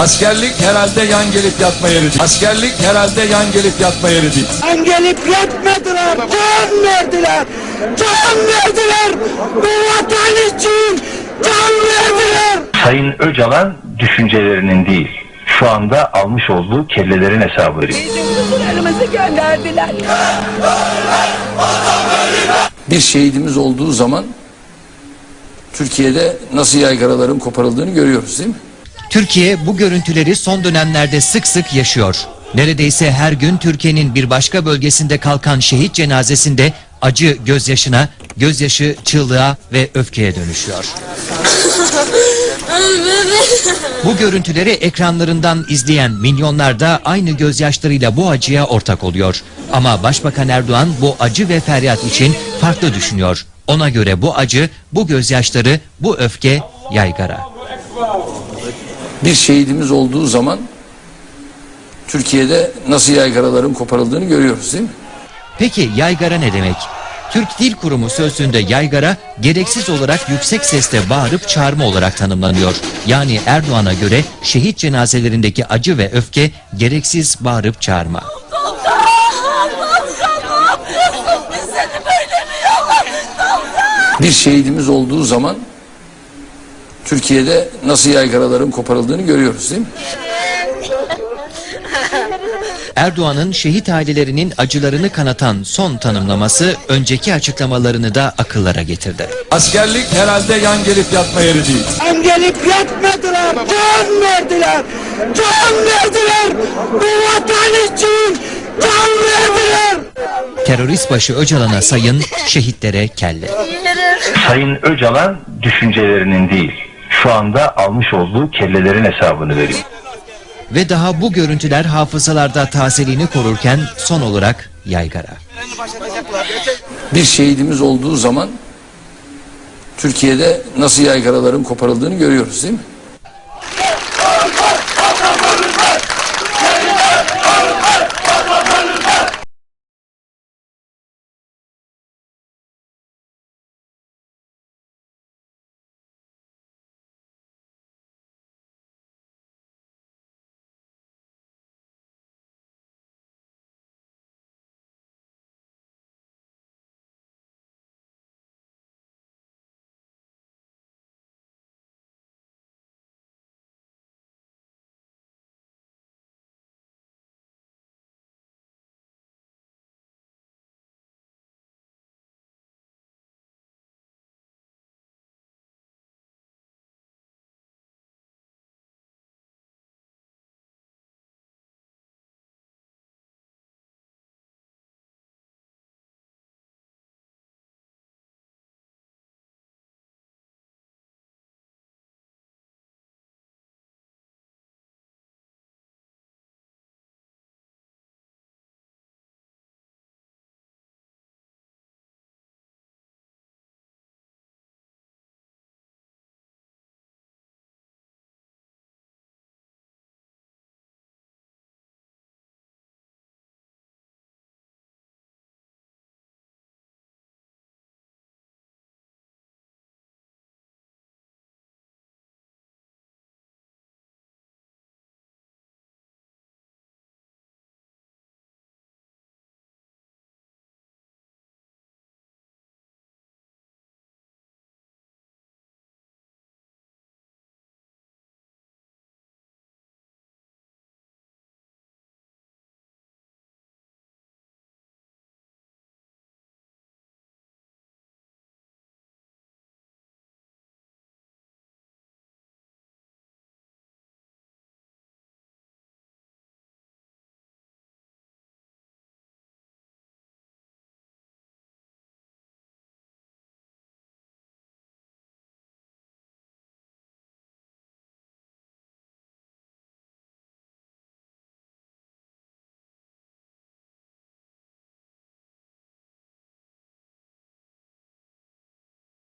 Askerlik herhalde yan gelip yatma yeri değil. Askerlik herhalde yan gelip yatma yeri değil. An gelip yatmadılar, can verdiler, can verdiler, bu vatan için can verdiler. Sayın Öcalan düşüncelerinin değil, şu anda almış olduğu kellelerin hesabı veriyor. Elimizi gönderdiler. Bir şehidimiz olduğu zaman Türkiye'de nasıl yaygaraların koparıldığını görüyoruz değil mi? Türkiye bu görüntüleri son dönemlerde sık sık yaşıyor. Neredeyse her gün Türkiye'nin bir başka bölgesinde kalkan şehit cenazesinde acı gözyaşına, gözyaşı çığlığa ve öfkeye dönüşüyor. Bu görüntüleri ekranlarından izleyen milyonlar da aynı gözyaşlarıyla bu acıya ortak oluyor. Ama Başbakan Erdoğan bu acı ve feryat için farklı düşünüyor. Ona göre bu acı, bu gözyaşları, bu öfke yaygara. Bir şehidimiz olduğu zaman Türkiye'de nasıl yaygaraların koparıldığını görüyoruz değil mi? Peki yaygara ne demek? Türk Dil Kurumu sözlüğünde yaygara gereksiz olarak yüksek sesle bağırıp çağırma olarak tanımlanıyor. Yani Erdoğan'a göre şehit cenazelerindeki acı ve öfke gereksiz bağırıp çağırma. Bir şehidimiz olduğu zaman Türkiye'de nasıl yaygaraların koparıldığını görüyoruz değil mi? Erdoğan'ın şehit ailelerinin acılarını kanatan son tanımlaması önceki açıklamalarını da akıllara getirdi. Askerlik herhalde yan gelip yatma yeri değil. An gelip yatmadılar, can verdiler, can verdiler, bu vatan için can verdiler. Terörist başı Öcalan'a sayın, şehitlere kelle. Sayın Öcalan düşüncelerinin değil, şu anda almış olduğu kellelerin hesabını veriyor. Ve daha bu görüntüler hafızalarda tazeliğini korurken son olarak yaygara. Bir şehidimiz olduğu zaman Türkiye'de nasıl yaygaraların koparıldığını görüyoruz değil mi?